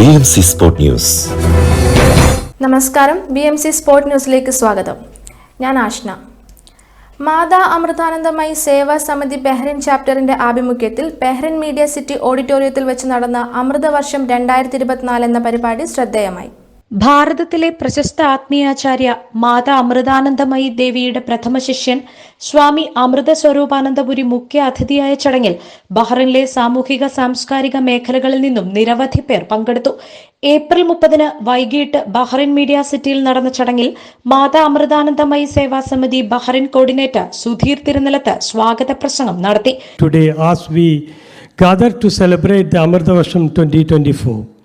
B news നമസ്കാരം. B M C ന്യൂസിലേക്ക് സ്വാഗതം. ഞാൻ ആഷ്ന. മാതാ അമൃതാനന്ദമയി സേവാ സമിതി ബെഹ്റിൻ ചാപ്റ്ററിന്റെ ആഭിമുഖ്യത്തിൽ ബെഹ്റിൻ മീഡിയ സിറ്റി ഓഡിറ്റോറിയത്തിൽ വെച്ച് നടന്ന അമൃതവർഷം രണ്ടായിരത്തി ഇരുപത്തിനാല് എന്ന പരിപാടി ശ്രദ്ധേയമായി. ഭാരതത്തിലെ പ്രശസ്ത ആത്മീയാചാര്യ മാതാ അമൃതാനന്ദമയി ദേവിയുടെ പ്രഥമ ശിഷ്യൻ സ്വാമി അമൃത സ്വരൂപാനന്ദപുരി മുഖ്യ അതിഥിയായ ചടങ്ങിൽ ബഹ്റിനിലെ സാമൂഹിക സാംസ്കാരിക മേഖലകളിൽ നിന്നും നിരവധി പേർ പങ്കെടുത്തു ഏപ്രിൽ മുപ്പതിന് വൈകിട്ട് ബഹ്റിൻ മീഡിയ സിറ്റിയിൽ നടന്ന ചടങ്ങിൽ മാതാ അമൃതാനന്ദമയി സേവാ സമിതി ബഹ്റിൻ കോർഡിനേറ്റർ സുധീർ തിരുനിലത്ത് സ്വാഗത പ്രസംഗം നടത്തി today as we gather to celebrate the Amritavasham 2024.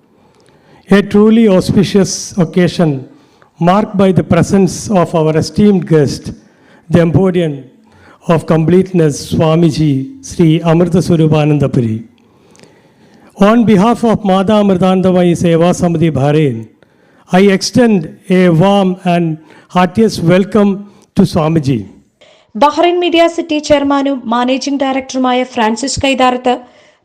A truly auspicious occasion marked by the presence of our esteemed guest, the embodiment of completeness Swamiji Sri Amrita Swarupanandapuri. On behalf of Mada Amritanandamayi Seva Samiti Bahrain, I extend a warm and heartiest welcome to Swamiji. Bahrain media city ചെയർമാനും managing ഡയറക്ടറുമായ Francis Kaitharath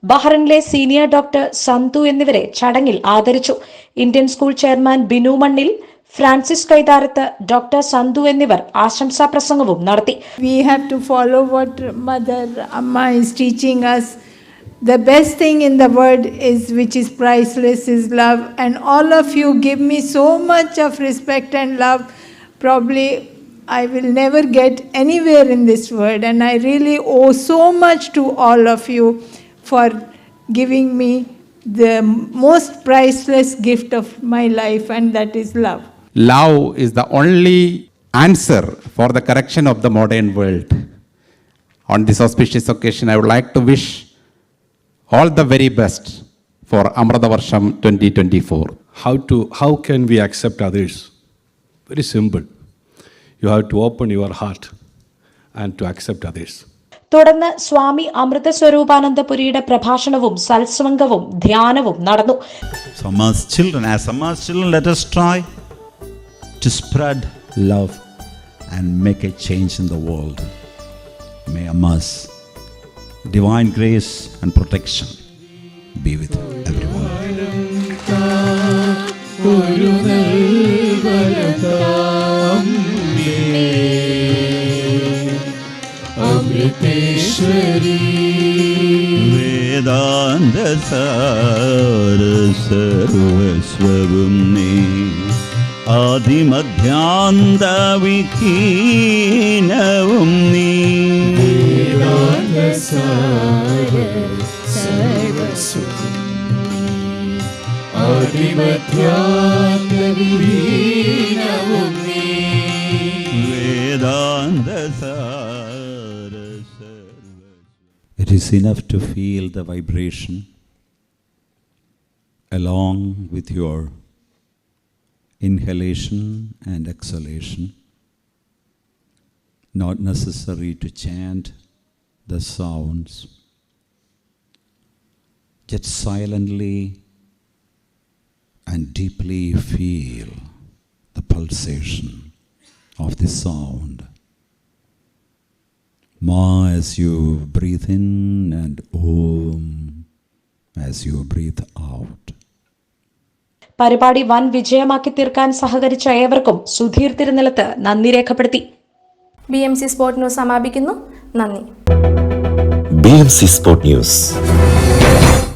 ബഹ്റിനിലെ senior doctor Santhu എന്നിവരെ ചടങ്ങിൽ ആദരിച്ചു. Indian school chairman Binu മണ്ണിൽ Francis Kaitharath doctor സന്തു എന്നിവർ ആശംസാ പ്രസംഗവും നടത്തി. We have to follow what mother Amma is teaching as the best thing in the world is which is priceless is love and all of you give me so much of respect and love probably I will never get anywhere in this world and I really owe so much to all of you for giving me the most priceless gift of my life, and that is love. Love is the only answer for the correction of the modern world. On this auspicious occasion, I would like to wish all the very best for Amritavarsham 2024. how to how can we accept others very simple you have to open your heart and to accept others തുടർന്ന് സ്വാമി അമൃത സ്വരൂപാനന്ദപുരിയുടെ പ്രഭാഷണവും സത്സംഗവും ധ്യാനവും നടന്നു Sama's children, as Sama's children, let us try to spread love and make a change in the world. May Amma's divine grace and protection be with everyone. വേദാന്ത സർവസ്വവും നീ ആദിമധ്യാന്ത വിഖീനവും നീ വേദാന്ത It is enough to feel the vibration along with your inhalation and exhalation. Not necessary to chant the sounds. Just silently and deeply feel the pulsation of the sound. As you breathe in and Om as you breathe out. പരിപാടി വൻ വിജയമാക്കി തീർക്കാൻ സഹകരിച്ച ഏവർക്കും സുധീർ തിരുനിലത്ത് നന്ദി രേഖപ്പെടുത്തി. B M C sport news സമാപിക്കുന്നു. നന്ദി. B M C sport news.